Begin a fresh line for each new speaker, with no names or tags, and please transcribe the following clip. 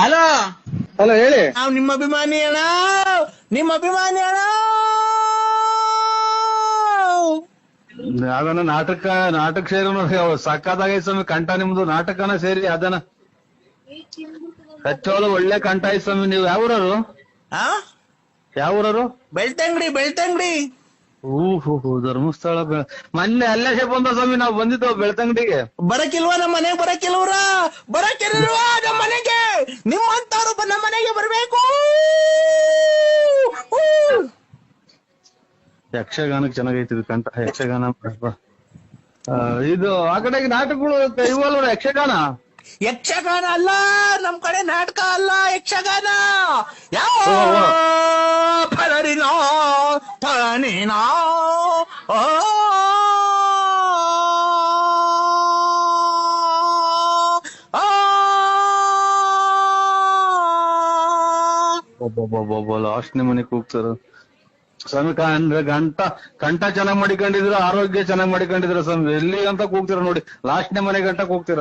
Hello?
Hello ಹೇಳಿ.
ನಾವು ನಿಮ್ಮ ಅಭಿಮಾನಿ ಅಣ್ಣ. ನಿಮ್ಮ ಅಭಿಮಾನಿ ಅಣ್ಣ.
ಅದನ್ನ ನಾಟಕ ನಾಟಕ ಸೇರಿ ಸಕ್ಕದಾಗ ಸ್ವಾಮಿ ಕಂಠ ನಿಮ್ದು ನಾಟಕನ ಸೇರಿ ಅದನ್ನ. ಹಚ್ಚೋಳು ಒಳ್ಳೆ ಕಂಠ ಐತ್ ಸ್ವಾಮಿ. ನೀವು ಯಾವೂರರು
ಆ?
ಯಾವೂರರು
ಬೆಳ್ತಂಗಡಿ ಬೆಳ್ತಂಗಡಿ.
ಊಹು ಧರ್ಮಸ್ಥಳ. ಮನ್ನೆ ಅಲ್ಲೇ ಬಂದ ಸ್ವಾಮಿ ನಾವು ಬಂದಿದ್ದೋ ಬೆಳ್ತಂಗಡಿಗೆ.
ಬರಕಿಲ್ವಾ ನಮ್ಮ ಮನೆಗೆ? ಬರಕಿಲ್ವ್ರ? ಬರಕಿಲ್ವಾ ನಮ್ಮ ಮನೆಗೆ ನಿಮ್ಮಂತವ್ರು ಬ- ನಮ್ಮ ಮನೆಗೆ ಬರ್ಬೇಕು ಊ.
ಯಕ್ಷಗಾನಕ್ಕೆ ಚೆನ್ನಾಗೈತಿ ಇದು ಕಂಠ. ಯಕ್ಷಗಾನ ಇದು ಆ ಕಡೆ ನಾಟಕಗಳು ಇವಲ್ಲ ಯಕ್ಷಗಾನ?
ಯಕ್ಷಗಾನ ಅಲ್ಲ ನಮ್ ಕಡೆ ನಾಟಕ ಅಲ್ಲ ಯಕ್ಷಗಾನ. ಯಾವ. ಫಲರಿನೋ ಫಲನಿನೋ ಓ.
ಲಾಸ್ಟ್ ನಿಮ್ಮನೆ ಕೂಗ್ತಾರ. ಸ್ವಾಮಿ ಗಂಟ ಕಂಠ ಚೆನ್ನಾಗ್ ಮಾಡಿಕೊಂಡಿದ್ರ ಆರೋಗ್ಯ ಚೆನ್ನಾಗ್ ಮಾಡಿಕೊಂಡಿದ್ರ ಸ್ವಾಮಿ? ಎಲ್ಲಿ ಅಂತ ಕೂಗ್ತೀರ ನೋಡಿ ಲಾಸ್ಟ್ನೇ ಮನೆ ಗಂಟ ಕೂಗ್ತೀರ?